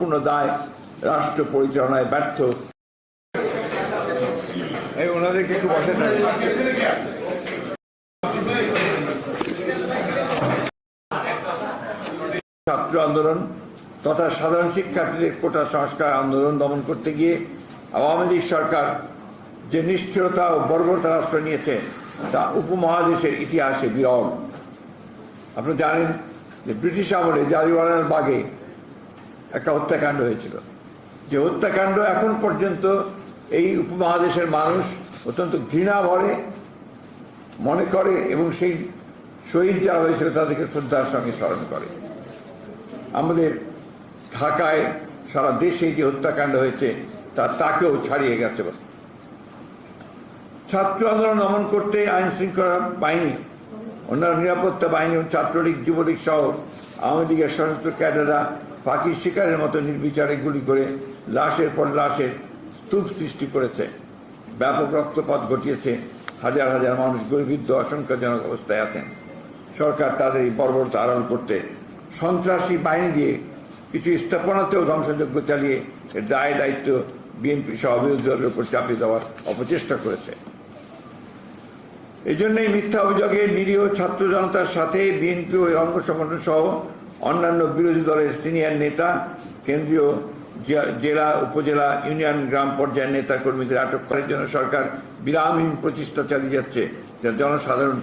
পূর্ণ দায় রাষ্ট্র পরিচালনায় ব্যর্থ। এই ওনাদেরকে একটু বসে ছাত্র আন্দোলন তথা সাধারণ শিক্ষার্থীদের কোটা সংস্কার আন্দোলন দমন করতে গিয়ে আওয়ামী লীগ সরকার যে নিষ্ঠুরতা ও বর্বরতার আশ্রয় নিয়েছে তা উপমহাদেশের ইতিহাসে বিরল। আপনি জানেন যে ব্রিটিশ আমলে জালিওয়ালার বাগে একটা হত্যাকাণ্ড হয়েছিল। যে হত্যাকাণ্ড এখন পর্যন্ত এই উপমহাদেশের মানুষ অত্যন্ত ঘৃণা ভরে, মনে করে এবং সেই শহীদ যারা হয়েছিল তাদেরকে শ্রদ্ধার সঙ্গে স্মরণ করে। আমাদের ঢাকায় সারা দেশে যে হত্যাকাণ্ড হয়েছে, তা তাকেও ছাড়িয়ে গেছে। ছাত্র আন্দোলন দমন করতে আইন শৃঙ্খলা বাহিনী, অন্যান্য নিরাপত্তা বাহিনী ছাত্রলীগ, যুবলীগ সহ আওয়ামী লীগের সশস্ত্র ক্যাডাররা পাখির শিকারের মতো নির্বিচারে গুলি করে লাশের পর লাশের স্তূপ সৃষ্টি করেছে। ব্যাপক রক্তপাত ঘটিয়েছে। হাজার হাজার মানুষ গর্বিদ্ধ আশঙ্কাজনক অবস্থায় আছেন। সরকার তাদের এই বর্বরতা আড়াল করতে সন্ত্রাসী বাহিনী দিয়ে কিছু স্থাপনাতেও ধ্বংসযজ্ঞ চালিয়ে দায় দায়িত্ব বিএনপি সহ বিরোধী দলের উপর চাপিয়ে দেওয়ার অপচেষ্টা করেছে। এই জন্যই মিথ্যা অভিযোগে নিরীহ ছাত্র জনতার সাথে বিএনপি ও অঙ্গ সংগঠন সহ অন্যান্য বিরোধী দলের সিনিয়র নেতা, কেন্দ্রীয় জেলা উপজেলা, ইউনিয়ন, গ্রাম পর্যায়ের নেতা কর্মীদের আটক করার জন্য সরকার বিরামহীন প্রচেষ্টা চালিয়ে যাচ্ছে, যা জনসাধারণ